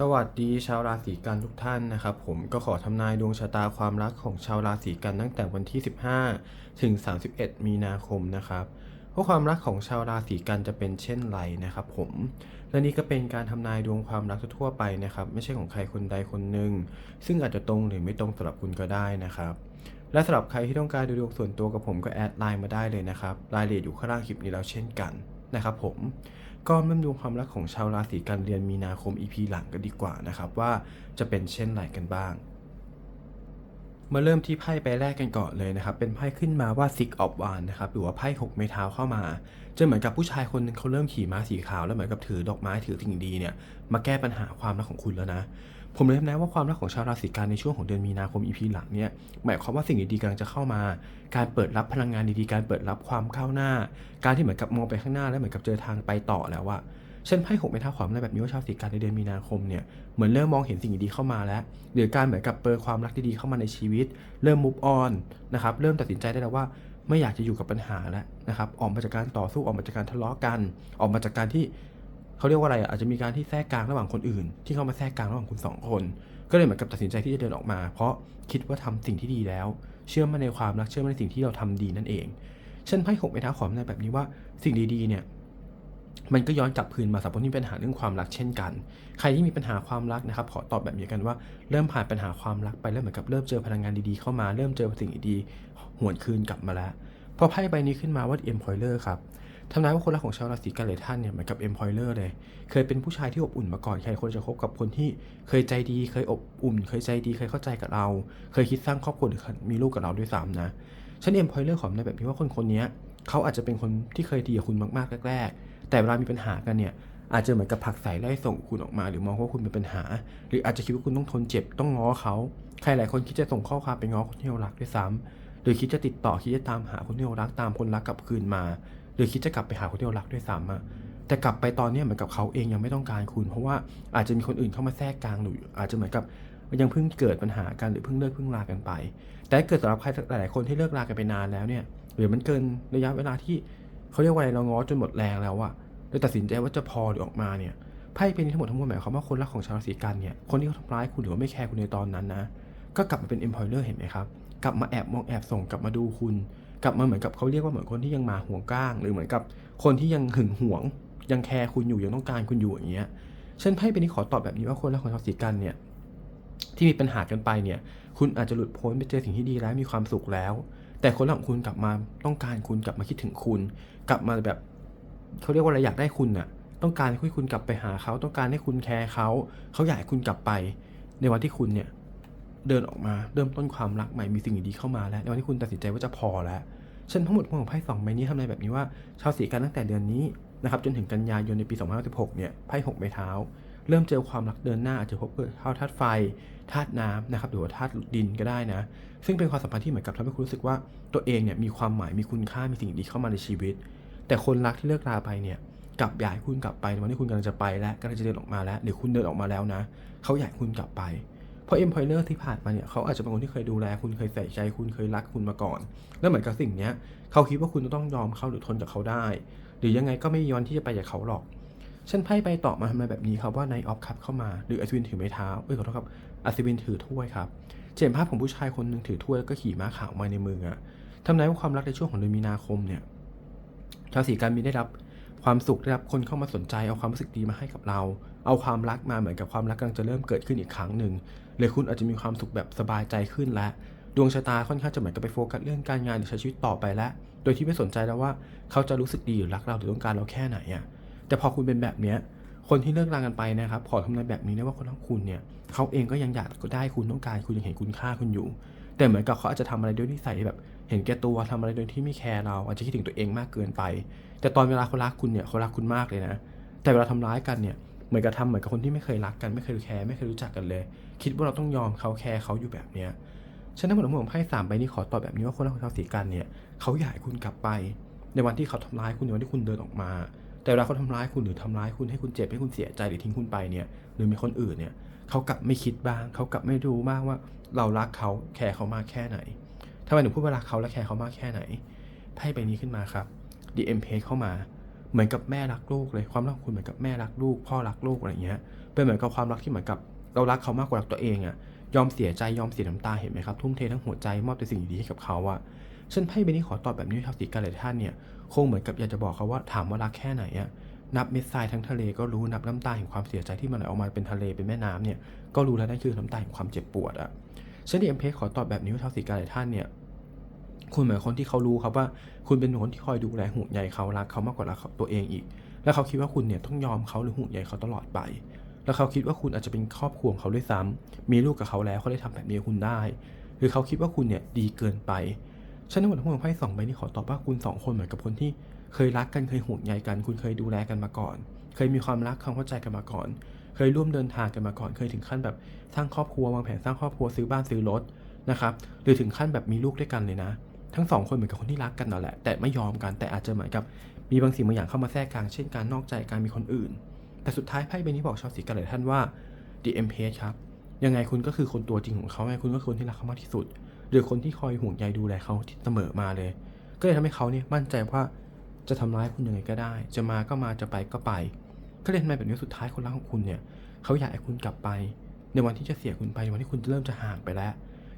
สวัสดีชาวราศีกันทุกท่านนะครับ ผมก็ขอทำนายดวงชะตาความรักของชาวราศีกันตั้งแต่วันที่ 15 ถึง 31 มีนาคมนะครับว่าความรักของชาวราศีกันจะเป็นเช่นไรนะครับผมและนี่ก็เป็นการทำนายดวงความรักทั่วไปนะครับ ไม่ใช่ของใครคนใดคนหนึ่ง ซึ่งอาจจะตรงหรือไม่ตรงสำหรับคุณก็ได้นะครับ และสำหรับใครที่ต้องการดูดวงส่วนตัวกับผมก็แอดไลน์มาได้เลยนะครับรายละเอียดอยู่ข้างล่างคลิปนี้แล้วเช่นกันนะครับผม ก็เริ่มดูความรักของชาวราศีกันเดือนมีนาคม EP หลังกันดีกว่านะครับว่าจะเป็นเช่นไรกันบ้าง มาเริ่มที่ไพ่ใบแรกกันก่อนเลยนะครับ เป็นไพ่ขึ้นมาว่า Six of Wands นะครับหรือว่าไพ่หกไม้เท้าเข้ามา จะเหมือนกับผู้ชายคนหนึงเขาเริ่มขี่ม้าสีขาวแล้วเหมือนกับถือดอกไม้ถือสิ่งดีเนี่ยมาแก้ปัญหาความรักของคุณแล้วนะ ผมเลยนายว่าความรักของชาวราศีกันในช่วงของเดือนมีนาคม EP หลังเนี่ยหมายความว่าสิ่งดีๆกำลังจะเข้ามา การเปิดรับพลังงานดีๆ การเปิดรับความก้าวหน้า การที่เหมือนกับมองไปข้างหน้าแล้วเหมือนกับเจอทางไปต่อแล้วอะเช่นไพ่หกไม้เท้าขวาอะไรแบบนี้ว่าชาวสีกันในเดือนมีนาคมเนี่ยเหมือนเริ่มมองเห็นสิ่งดีๆเข้ามาแล้วหรือการเหมือนกับเปิดความรักดีๆเข้ามาในชีวิต เริ่ม move on นะครับเริ่มตัดสินใจได้แล้วว่าไม่อยากจะอยู่กับปัญหาแล้วนะครับออกมาจากการต่อสู้ออกมาจากการทะเลาะกัน ออกมาจากการที่ เขาเรียกว่าอะไรอาจจะมีการที่แทรกกลางระหว่างคนอื่น ที่เข้ามาแทรกกลางระหว่างคุณสองคน ก็เลยเหมือนกับตัดสินใจที่จะเดินออกมา เพราะคิดว่าทำสิ่งที่ดีแล้ว เชื่อมั่นในความรักเชื่อมั่นในสิ่งที่เราทำดีนั่นเองเช่นไพ่หกไม้เท้าขวาในแบบนี้ว่าสิ่งดีๆเนี่ยมันก็ย้อนกลับคืนมาสำหรับคนที่มีปัญหาเรื่องความรักเช่นกัน ใครที่มีปัญหาความรักนะครับ ขอตอบแบบนี้กันว่าเริ่มผ่านปัญหาความรักไปเริ่มเหมือนกับเริ่มเจอพลังงานดีๆเข้ามาเริ่มเจอสิ่งดีๆหวนคืนกลับมาแล้วพอไพ่ใบนี้ขึ้นมาว่า Employer ครับ ทำนายว่าคนรักของชาวราศีกันหลายท่านเนี่ยเหมือนกับ Employer เลย เคยเป็นผู้ชายที่อบอุ่นมาก่อนใครคนจะคบกับคนที่เคยใจดี เคยอบอุ่น เคยใจดี เคยเข้าใจกับเรา เคยคิดสร้างครอบครัวหรือมีลูกกับเราด้วยซ้ำนะฉัน Employer ของในแบบนี้ว่าคนคนนี้เขาอาจจะเป็นคนที่เคยดีกับคุณมากๆแรกๆ แต่เวลามีปัญหากันเนี่ยอาจจะเหมือนกับผลักใส่ไล่ส่งคุณออกมา หรือมองว่าคุณเป็นปัญหา หรืออาจจะคิดว่าคุณต้องทนเจ็บต้องง้อเขาใครหลายคนคิดจะส่งข้อความไปง้อคนที่เรารักด้วยซ้ำหรือคิดจะติดต่อคิดจะตามหาคนที่เรารักตามคนรักกลับคืนมา หรือคิดจะกลับไปหาคนที่เรารักด้วยซ้ำอะแต่กลับไปตอนนี้เหมือนกับเขาเองยังไม่ต้องการคุณ เพราะว่าอาจจะมีคนอื่นเข้ามาแทรกกลางหรืออาจจะเหมือนกับยังเพิ่งเกิดปัญหากันหรือเพิ่งเลิกเพิ่งลากันไป แต่เกิดสำหรับใครหลายๆคนที่เลิกลากันไปนานแล้วเนี่ยหรือมันเกินระยะเวลาที่เขาเรียกว่าอะไรเราง้อจนหมดแรงแล้วอะเลยตัดสินใจว่าจะพอหรือออกมาเนี่ยไพ่เป็นทั้งหมดทั้งมวลหมายความว่าคนรักของชาวราศีกันเนี่ยคนที่เขาทำร้ายคุณหรือว่าไม่แคร์คุณในตอนนั้นนะก็กลับมาเป็น employer เห็นไหมครับกลับมาแอบมองแอบส่งกลับมาดูคุณ กลับมาเหมือนกับเขาเรียกว่าเหมือนคนที่ยังมาห่วงก้าง หรือเหมือนกับคนที่ยังหึงหวง ยังแคร์คุณอยู่ยังต้องการคุณอยู่อย่างเงี้ยเช่นไพ่เป็นนี้ขอตอบแบบนี้ว่าคนรักของชาวราศีกันเนี่ยที่มีปัญหากันไปเนี่ยคุณอาจจะหลุดพ้นไปเจอสิ่งที่ดีแล้วมีความสุขแล้ว แต่คนรักของคุณกลับมาต้องการคุณกลับมาคิดถึงคุณ กลับมาแบบเขาเรียกว่าอะไรอยากได้คุณน่ะต้องการให้คุณกลับไปหาเขาต้องการให้คุณแคร์เขาเขาอยากให้คุณกลับไป ในวันที่คุณเนี่ยเดินออกมาเริ่มต้นความรักใหม่มีสิ่งดีๆเข้ามาแล้วในวันที่คุณตัดสินใจว่าจะพอแล้ว ฉันทั้งหมดของไพ่สองใบนี้ทำนายแบบนี้ว่า ชาวสีกันตั้งแต่เดือนนี้นะครับจนถึงกันยายนในปี2016เนี่ยไพ่หกใบเท้า เริ่มเจอความรักเดินหน้าอาจจะพบเกิดเข้าธาตุไฟธาตุน้ำนะครับหรือว่าธาตุดินก็ได้นะ ซึ่งเป็นความสัมพันธ์ที่เหมือนกับทำให้คุณรู้สึกว่าตัวเองเนี่ยมีความหมายมีคุณค่ามีสิ่งดีเข้ามาในชีวิต แต่คนรักที่เลิกราไปเนี่ยกลับอยากให้คุณกลับไปวันที่คุณกำลังจะไปแล้วกำลังจะเดินออกมาแล้ว หรือคุณเดินออกมาแล้วนะเขาอยากให้คุณกลับไป เพราะเอ็มพอยเลอร์ที่ผ่านมาเนี่ยเขาอาจจะเป็นคนที่เคยดูแลคุณเคยใส่ใจคุณเคยรักคุณมาก่อน แล้วเหมือนกับสิ่งเนี้ยเขาคิดว่าคุณจะต้องยอมเขาหรือทนกับเขาได้ หรือยังไงก็ไม่ย้อนที่จะไปจากเขาหรอกฉันไพ่ไปต่อมาทำอะไรแบบนี้ครับว่าในออฟคัพเข้ามาหรืออัศวินถือไม้เท้าเอ้ยขอโทษครับอัศวินถือถ้วยครับเจนภาพของผู้ชายคนหนึ่งถือถ้วยแล้วก็ขี่ม้าขาวมาในมืออะทำนายว่าความรักในช่วงของเดือนมีนาคมเนี่ยชาวสีการมีได้รับ ความสุขได้รับคนเข้ามาสนใจ เอาความรู้สึกดีมาให้กับเรา เอาความรักมาเหมือนกับความรักกำลังจะเริ่มเกิดขึ้นอีกครั้งหนึ่งเลยคุณอาจจะมีความสุขแบบสบายใจขึ้นแล้วดวงชะตาค่อนข้างจะเหมือนกับไปโฟกัสเรื่องการงานหรือใช้ชีวิตต่อไปแล้ว โดยที่ไม่สนใจแล้วว่าเขาจะรู้สึกดีหรือรักเราหรือต้องการเราแค่ไหนอะแต่พอคุณเป็นแบบเนี้ยคนที่เลิกรากันไปนะครับขอทำนายแบบนี้นะว่าคนรักคุณเนี่ยเขาเองก็ยังอยากได้คุณต้องการคุณยังเห็นคุณค่าคุณอยู่ แต่เหมือนกับเขาอาจจะทำอะไรด้วยนิสัยแบบ เห็นแก่ตัวทำอะไรโดยที่ไม่แคร์เราอาจจะคิดถึงตัวเองมากเกินไป แต่ตอนเวลาเขารักคุณเนี่ยเขารักคุณมากเลยนะ แต่เวลาทำร้ายกันเนี่ยเหมือนกับทำเหมือนกับคนที่ไม่เคยรักกันไม่เคยแคร์ไม่เคยรู้จักกันเลย คิดว่าเราต้องยอมเขาแคร์เขาอยู่แบบเนี้ยฉะนั้นหมดทั้งหมดของไพ่สามใบนี้ขอตอบแบบนี้ว่าคนรักของชาวสีกันเนี่ยเขาอยากให้คุณกลับไป ในวันที่เขาทำร้ายคุณในวันที่คุณเดินออกมา แต่เวลาเขาทำร้ายคุณหรือทำร้ายคุณให้คุณเจ็บให้คุณเสียใจหรือทิ้งคุณไปเนี่ยหรือมีคนอื่นเนี่ยเขากลับไม่คิดบ้างเขากลับไม่รู้บ้างว่าเรารักเขาแคร์เขามากแค่ไหนทำไมถึงพูดว่ารักเขาและแคร์เขามากแค่ไหนไพ่ใบนี้ขึ้นมาครับ DM p เข้ามา เหมือนกับแม่รักลูกเลยความรักคุณเหมือนกับแม่รักลูก พ่อรักลูกอะไรเงี้ยเป็นเหมือนกับความรักที่เหมือนกับเรารักเขามากกว่ารักตัวเองอะยอมเสียใจยอมเสียน้ำตาเห็นไหมครับ ทุ่มเททั้งหัวใจมอบแต่สิ่งดีๆให้กับเขาอะฉันไพ่ใบนี้ขอตอบแบบนี้ชาวสีกันหลยท่านเนี่ยคงเหมือนกับอยากจะบอกเขาว่าถามว่ารักแค่ไหนอะนับเม็ดทรายทั้งทะเลก็รู้นับน้ำตาแห่งความเสียใจที่มันไหลออกมาเป็นทะเลเป็นแม่น้ำเนี่ยก็รู้แล้วนั่นคือน้ำตาแห่งความเจ็บปวดอะฉันดีเอ็มเพขอตอบแบบนี้ว่าชาวสีกันหลยท่านเนี่ย คุณเหมือนคนที่เขารู้ครับว่า คุณเป็นคนที่คอยดูแลห่วงใยเขารักเขามากกว่ารักตัวเองอีก แล้วเขาคิดว่าคุณเนี่ยต้องยอมเขาหรือห่วงใยเขาตลอดไป แล้วเขาคิดว่าคุณอาจจะเป็นครอบครัวของเขาด้วยซ้ำมีลูกกับเขาแล้วเขาได้ทำแบบนี้กับคุณได้ หรือเขาคิดว่าคุณเนี่ยดีเกินไปฉันในหมดทั้งหมดของไพ่สองใบนี้ขอตอบว่าคุณสองคนเหมือนกับคนที่เคยรักกันเคยห่วงใยกัน คุณเคยดูแลกันมาก่อน เคยมีความรักความเข้าใจกันมาก่อน เคยร่วมเดินทางกันมาก่อน เคยถึงขั้นแบบสร้างครอบครัววางแผนสร้างครอบครัวซื้อบ้านซื้อรถนะครับหรือถึงขั้นแบบมีลูกด้วยกันเลยนะ ทั้งสองคนเหมือนกับคนที่รักกันนั่นแหละ แต่ไม่ยอมกันแต่อาจจะเหมือนกับมีบางสิ่งบางอย่างเข้ามาแทรกกลางเช่นการนอกใจการมีคนอื่น แต่สุดท้ายไพ่ใบนี้บอกชาวสีกันหลยท่านว่า The Empress ครับยังไงคุณก็คือคนตัวจริงของเขาไงคุณก็คือคนที่รักเขามากที่สุด หรือคนที่คอยห่วงใยดูแลเขาที่เสมอมาเลย ก็เลยทำให้เขาเนี่ยมั่นใจว่าจะทำร้ายคุณยังไงก็ได้ จะมาก็มาจะไปก็ไปก็เลยทำไมแบบนี้สุดท้ายคนรักของคุณเนี่ยเขาอยากให้คุณกลับไป ในวันที่จะเสียคุณไปในวันที่คุณจะเริ่มจะห่างไปแล้ว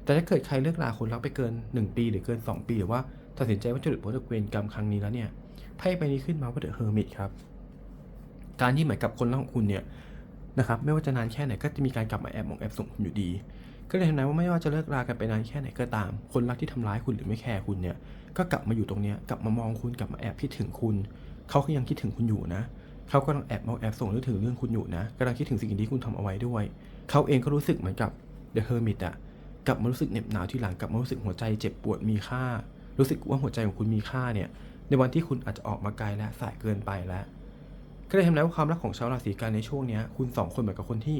แต่ถ้าเกิดใครเลิกลาคนรักไปเกิน 1 ปีหรือเกิน 2 ปี หรือว่าตัดสินใจว่าจะหลุดพ้นจากเวรกรรมครั้งนี้แล้วเนี่ยไพ่ใบนี้ขึ้นมาว่าเดอะเฮอร์มิตครับการที่เหมือนกับคนรักของคุณเนี่ยนะครับไม่ว่าจะนานแค่ไหนก็จะมีการกลับมาแอบมองแอบส่งคุณอยู่ดี ก็เลยทำนายว่าไม่ว่าจะเลิกรากันไปนานแค่ไหนก็ตาม คนรักที่ทำร้ายคุณหรือไม่แคร์คุณเนี่ยก็กลับมาอยู่ตรงเนี้ยกลับมามองคุณกลับมาแอบคิดถึงคุณ เขาก็ยังคิดถึงคุณอยู่นะเขากำลังแอบมองแอบส่งนึกถึงเรื่องคุณอยู่นะกำลังคิดถึงสิ่งที่คุณทำเอาไว้ด้วย เขาเองก็รู้สึกเหมือนกับเดอะเฮอร์มิตอะ กลับมารู้สึกเหน็บหนาวที่หลังกลับมารู้สึกหัวใจเจ็บปวดมีค่า รู้สึกว่าหัวใจของคุณมีค่าเนี่ยในวันที่คุณอาจจะออกมาไกลและสายเกินไปแล้วก็เลยทำให้ว่าความรักของชาวราศีกันในช่วงนี้คุณสองคนเหมือนกับคนที่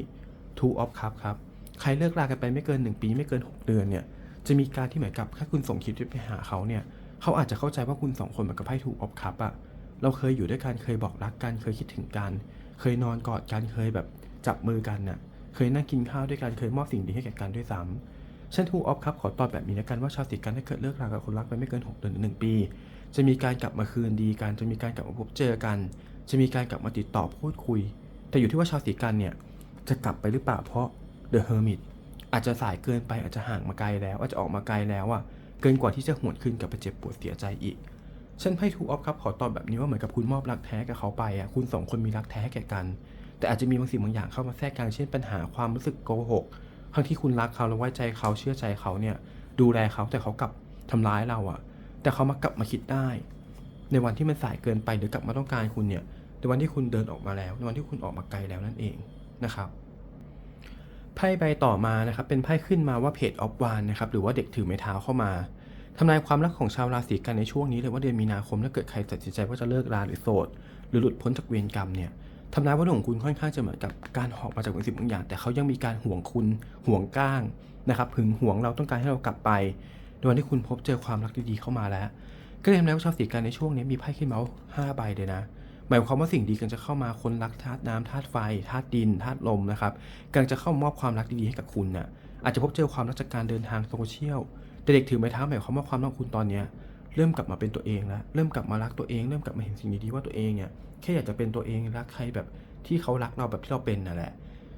two of cup ครับใครเลิกรากันไปไม่เกิน 1 ปีไม่เกิน 6 เดือนเนี่ยจะมีการที่เหมือนกับถ้าคุณส่งคลิปไปหาเขาเนี่ยเขาอาจจะเข้าใจว่าคุณสองคนเหมือนกับไพ่ two of cup อะเราเคยอยู่ด้วยกันเคยบอกรักกันเคยคิดถึงกัน เคยนอนกอดกันเคยแบบจับมือกันน่ะเคยนั่งกินข้าวด้วยกันเคยมอบสิ่งดีให้แก่กันด้วยซ้ ฉันทูออฟครับขอตอบแบบนี้แล้วกันว่าชาวสิกันถ้าเกิดเลิกรากับคนรักไปไม่เกิน 6 เดือนหรือหนึ่งปี จะมีการกลับมาคืนดีกันจะมีการกลับมาพบเจอกัน จะมีการกลับมาติดต่อพูดคุย แต่อยู่ที่ว่าชาวสีกันเนี่ยจะกลับไปหรือเปล่าเพราะ The Hermit อาจจะสายเกินไปอาจจะห่างมาไกลแล้ว อาจจะออกมาไกลแล้วอะเกินกว่าที่จะหวนคืนกลับไปเจ็บปวดเสียใจอีกฉันไพ่ทูออฟครับขอตอบแบบนี้ว่าเหมือนกับคุณมอบรักแท้กับเขาไปอะคุณสองคนมีรักแท้แก่กัน แต่อาจจะมีบางสิ่งบางอย่างเข้ามาแทรกกลางเช่นปัญหาความรู้สึกโกหก ทั้งที่คุณรักเขาแล้วไว้ใจเขาเชื่อใจเขาเนี่ยดูแลเขาแต่เขากลับทำร้ายเราอะแต่เขามากลับมาคิดได้ ในวันที่มันสายเกินไปหรือกลับมาต้องการคุณเนี่ยในวันที่คุณเดินออกมาแล้ว ในวันที่คุณออกมาไกลแล้วนั่นเองนะครับไพ่ใบต่อมานะครับเป็นไพ่ขึ้นมาว่าเพจออฟวานนะครับหรือว่าเด็กถือไม้เท้าเข้ามาทำนายความรักของชาวราศีกันในช่วงนี้เลยว่าเดือนมีนาคมถ้าเกิดใครตัดสินใจว่าจะเลิกราหรือโสด หรือหลุดพ้นจากเวรกรรมเนี่ย ทำนายว่าดวงของคุณค่อนข้างจะเหมือนกับการหอกมาจากบางสิ่งบางอย่าง แต่เขายังมีการห่วงคุณห่วงก้างนะครับหึงห่วงเราต้องการให้เรากลับไปในวันที่คุณพบเจอความรักดีๆเข้ามาแล้ว ก็เลยทำนายว่าชาวสีกันในช่วงนี้มีไพ่ขึ้นมาห้าใบเลยนะหมายความว่าสิ่งดีกำลังจะเข้ามาคนรักธาตุน้ำธาตุไฟธาตุดินธาตุลมนะครับกำลังจะเข้ามอบความรักดีๆให้กับคุณน่ะอาจจะพบเจอความรักจากการเดินทางโซเชียลแต่เด็กถือไม้เท้าหมายความว่าความรักคุณตอนเนี้ยเริ่มกลับมาเป็นตัวเองแล้วเริ่มกลับมารักตัวเอง เริ่มกลับมาเห็นสิ่งดีๆว่าตัวเองเนี่ย แค่อยากจะเป็นตัวเองรักใครแบบที่เขารักเราแบบที่เราเป็นนั่นแหละ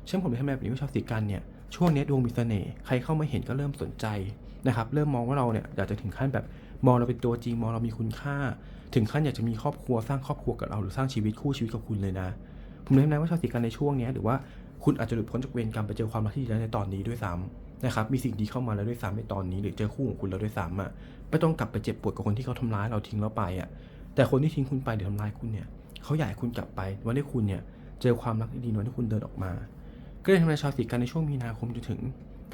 เช่นผมทำแบบนี้ว่าชาวสีกันเนี่ยช่วงนี้ดวงมีเสน่ห์ใครเข้ามาเห็นก็เริ่มสนใจนะครับเริ่มมองว่าเราเนี่ยอยากจะถึงขั้นแบบมองเราเป็นตัวจริงมองเรามีคุณค่า ถึงขั้นอยากจะมีครอบครัวสร้างครอบครัวกับเราหรือสร้างชีวิตคู่ชีวิตกับคุณเลยนะ ผมเลยทำนายว่าชาวสีกันในช่วงนี้หรือว่าคุณอาจจะหลุดพ้นจากเวรกรรมไปเจอความรักที่ดีแล้วในตอนนี้ด้วยซ้ำนะครับมีสิ่งดีเข้ามาแล้วด้วยซ้ำในตอนนี้ หรือเจอคู่ของคุณแล้วด้วยซ้ำอะไม่ต้องกลับไปเจ็บปวดกับคนที่เขาทำร้ายเราทิ้งเราไปอะแต่คนที่ทิ้งคุณไปหรือทำร้ายคุณเนี่ย เขาอยากให้คุณกลับไปวันที่คุณเนี่ยเจอความรักดีๆวันที่คุณเดินออกมา ก็เลยทำให้ชาวสีกันในช่วงมีนาคมจนถึง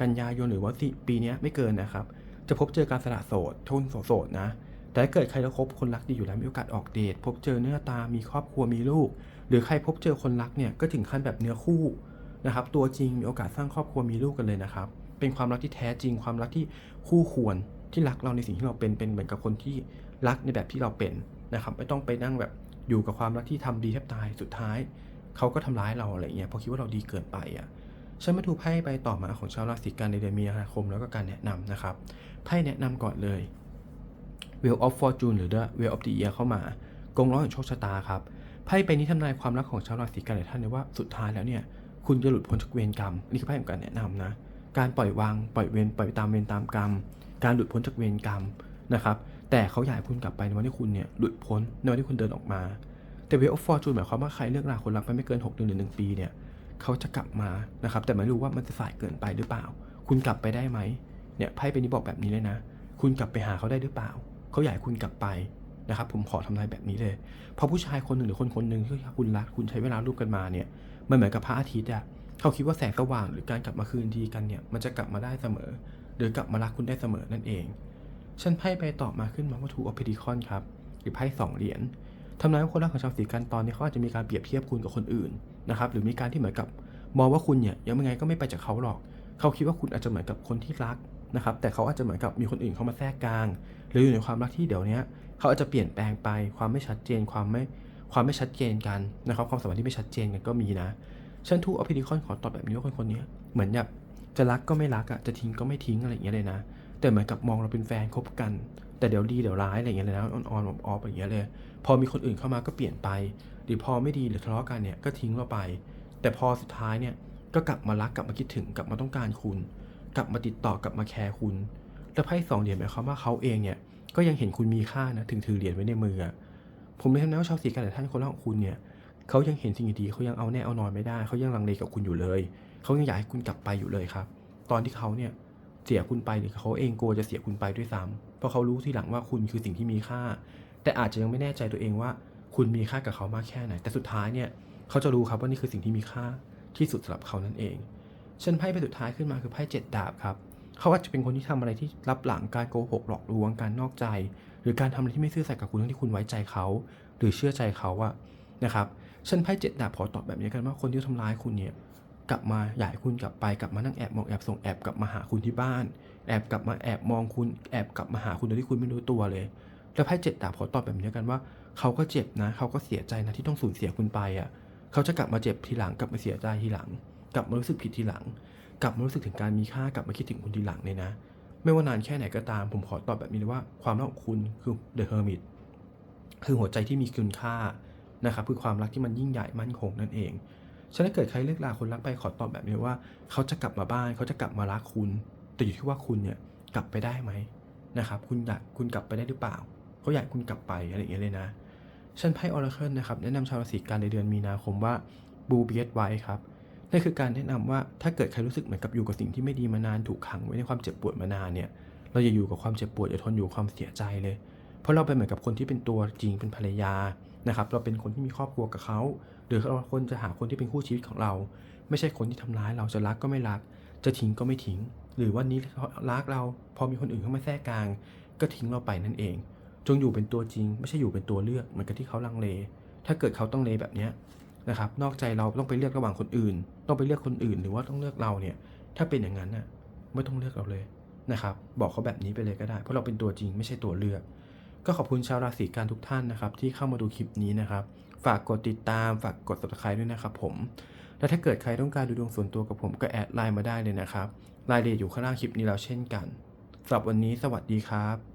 กันยายนหรือว่าสิปีนี้ไม่เกินนะครับ จะพบเจอการสละโสดทุนโสดนะ แต่ถ้าเกิดใครแล้วคบคนรักดีอยู่แล้วมีโอกาสออกเดทพบเจอเนื้อตามีครอบครัวมีลูก หรือใครพบเจอคนรักเนี่ยก็ถึงขั้นแบบเนื้อคู่นะครับ ตัวจริงมีโอกาสสร้างครอบครัวมีลูกกันเลยนะครับ เป็นความรักที่แท้จริงความรักที่คู่ควรที่รักเราในสิ่งที่เราเป็นเป็นเหมือนกับคนที่รักในแบบที่เราเป็นนะครับ ไม่ต้องไปนั่งแบบ อยู่กับความรักที่ทำดีแทบตายสุดท้ายเขาก็ทำร้ายเราอะไรเงี้ยเพราะคิดว่าเราดีเกินไปอะฉันมาดูไพ่ใบต่อมาของชาวราศีกันในเดือนมีนาคมแล้วก็การแนะนำนะครับไพ่แนะนำก่อนเลย Wheel of Fortune หรือ The Wheel of the Year เข้ามากงล้อแห่งโชคชะตาครับไพ่ใบนี้ทำนายความรักของชาวราศีกันหลายท่านเลยว่าสุดท้ายแล้วเนี่ยคุณจะหลุดพ้นจากเวรกรรมนี่คือไพ่ของการแนะนำนะการปล่อยวางปล่อยเวรปล่อยตามเวรตามกรรม การหลุดพ้นจากเวรกรรมนะครับ แต่เขาอยากให้คุณกลับไปในวันที่คุณเนี่ยหลุดพ้นในวันที่คุณเดินออกมา แต่เวลออฟฟอร์จูนหมายความว่าใครเลิกราคนรักไปไม่เกิน 6 เดือนหรือ 1 ปีเนี่ยเขาจะกลับมานะครับแต่ไม่รู้ว่ามันจะสายเกินไปหรือเปล่า คุณกลับไปได้ไหมเนี่ยไพ่เป็นนี้บอกแบบนี้เลยนะ คุณกลับไปหาเขาได้หรือเปล่าเขาอยากให้คุณกลับไปนะครับผมขอทำนายแบบนี้เลยเพราะผู้ชายคนหนึ่งหรือคนคนหนึ่งที่คุณรักคุณใช้เวลาร่วมกันมาเนี่ยมันเหมือนกับพระอาทิตย์อะเขาคิดว่าแสงสว่างหรือการกลับมาคืนดีกันเนี่ยมันจะกลับมาได้เสมอ หรือกลับมารักคุณได้เสมอนั่นเอง ฉันไพ่ไปตอบมาขึ้นมาว่าทูออพิดิคอนครับ หรือไพ่สองเหรียญทำนายว่าคนรักของชาวสีกันตอนนี้เขาอาจจะมีการเปรียบเทียบคุณกับคนอื่นนะครับหรือมีการที่เหมือนกับมองว่าคุณเนี่ยยังไงก็ไม่ไปจากเขาหรอก เขาคิดว่าคุณอาจจะเหมือนกับคนที่รักนะครับแต่เขาอาจจะเหมือนกับมีคนอื่นเข้ามาแทรกกลาง หรืออยู่ในความรักที่เดี๋ยวนี้เขาอาจจะเปลี่ยนแปลงไปความไม่ชัดเจนความไม่ความไม่ชัดเจนกันนะครับความสัมพันธ์ที่ไม่ชัดเจนกันก็มีนะฉันทูอพิดิคอนขอตอบแบบนี้ว่าคนคนนี้เหมือนแบบจะรักก็ไม่รักอะจะทิ้งก็ไม่ทิ้งอะไรอย่างเงี้ยเลยนะ แต่เหมือนกับมองเราเป็นแฟนคบกัน แต่เดี๋ยวดีเดี๋ยวร้ายอะไรอย่างเงี้ยเลยนะออนออออฟอย่างเงี้ยเลย พอมีคนอื่นเข้ามาก็เปลี่ยนไป หรือพอไม่ดีหรือทะเลาะกันเนี่ยก็ทิ้งเราไป แต่พอสุดท้ายเนี่ยก็กลับมารักกลับมาคิดถึงกลับมาต้องการคุณ กลับมาติดต่อกลับมาแคร์คุณแล้วไพ่สองเหรียญหมายความว่าเขาเองเนี่ยก็ยังเห็นคุณมีค่านะถึงถือเหรียญไว้ในมือผมเลยทำนะว่าชาวสีกันแต่ท่านคนรักของคุณเนี่ยเขายังเห็นสิ่งดีๆเขายังเอาแน่เอานอนไม่ได้ เขายังลังเลกับคุณอยู่เลย เขายังอยากให้คุณกลับไปอยู่เลยครับ ตอนที่เขาเนี่ย เสียคุณไปหรือเขาเองกลัวจะเสียคุณไปด้วยซ้ำเพราะเขารู้ทีหลังว่าคุณคือสิ่งที่มีค่า แต่อาจจะยังไม่แน่ใจตัวเองว่า คุณมีค่ากับเขามากแค่ไหน แต่สุดท้ายเนี่ยเขาจะรู้ครับว่านี่คือสิ่งที่มีค่าที่สุดสำหรับเขานั่นเองฉันไพ่ไปสุดท้ายขึ้นมาคือไพ่เจ็ดดาบครับเขาอาจจะเป็นคนที่ทำอะไรที่รับหลังการโกหกหลอกลวงการนอกใจ หรือการทำอะไรที่ไม่ซื่อสัตย์กับคุณทั้งที่คุณไว้ใจเขา หรือเชื่อใจเขาอะนะครับฉันไพ่เจ็ดดาบขอตอบแบบนี้กันว่าคนที่ทำร้ายคุณเนี่ย กลับมาอยากให้คุณกลับไปกลับมานั่งแอบมองแอบส่งแอบกลับมาหาคุณที่บ้าน แอบกลับมาแอบมองคุณแอบกลับมาหาคุณโดยที่คุณไม่รู้ตัวเลยแล้วไพ่เจ็ดดาบขอตอบแบบนี้กันว่าเขาก็เจ็บนะเขาก็เสียใจนะที่ต้องสูญเสียคุณไปอะเขาจะกลับมาเจ็บทีหลังกลับมาเสียใจทีหลัง กลับมารู้สึกผิดทีหลัง กลับมารู้สึกถึงการมีค่ากลับมาคิดถึงคุณทีหลังเลยนะ ไม่ว่านานแค่ไหนก็ตาม ผมขอตอบแบบนี้เลยว่าความรักของคุณคือ The Hermit คือหัวใจที่มีคุณค่านะครับคือความรักที่มันยิ่งใหญ่มั่นคงนั่นเอง ฉะนั้นเกิดใครเลิกลาคนรักไปขอตอบแบบนี้ว่า เขาจะกลับมาบ้านเขาจะกลับมารักคุณ แต่อยู่ที่ว่าคุณเนี่ยกลับไปได้ไหมนะครับคุณอยากคุณกลับไปได้หรือเปล่าเขาอยากคุณกลับไปอะไรอย่างเงี้ยเลยนะฉันไพ่ออร์เคิลนะครับแนะนำชาวราศีกันในเดือนมีนาคมว่าบูเบียสไว้ครับนั่นคือการแนะนำว่าถ้าเกิดใครรู้สึกเหมือนกับอยู่กับสิ่งที่ไม่ดีมานานถูกขังไว้ในความเจ็บปวดมานานเนี่ยเราอย่าอยู่กับความเจ็บปวดอย่าทนอยู่ความเสียใจเลย เพราะเราเป็นเหมือนกับคนที่เป็นตัวจริงเป็นภรรยานะครับเราเป็นคนที่มีครอบครัวกับเขา หรือเราคนจะหาคนที่เป็นคู่ชีวิตของเรา ไม่ใช่คนที่ทำร้ายเราจะรักก็ไม่รัก จะทิ้งก็ไม่ทิ้ง หรือวันนี้รักเราพอมีคนอื่นเข้ามาแทรกกลาง ก็ทิ้งเราไปนั่นเอง จงอยู่เป็นตัวจริง ไม่ใช่อยู่เป็นตัวเลือกเหมือนกับที่เขาลังเล ถ้าเกิดเขาต้องเลแบบนี้นะครับ นอกใจเราต้องไปเลือกระหว่างคนอื่น ต้องไปเลือกคนอื่น หรือว่าต้องเลือกเราเนี่ย ถ้าเป็นอย่างนั้นน่ะไม่ต้องเลือกเราเลยนะครับ บอกเขาแบบนี้ไปเลยก็ได้ เพราะเราเป็นตัวจริงไม่ใช่ตัวเลือก ก็ขอบคุณชาวราศีกันทุกท่านนะครับ ที่เข้ามาดูคลิปนี้นะครับ ฝากกดติดตามฝากกด subscribe ด้วยนะครับผม และถ้าเกิดใครต้องการดูดวงส่วนตัวกับผมก็แอดไลน์มาได้เลยนะครับรายละเอียดอยู่ข้างล่างคลิปนี้แล้วเช่นกันสำหรับวันนี้สวัสดีครับ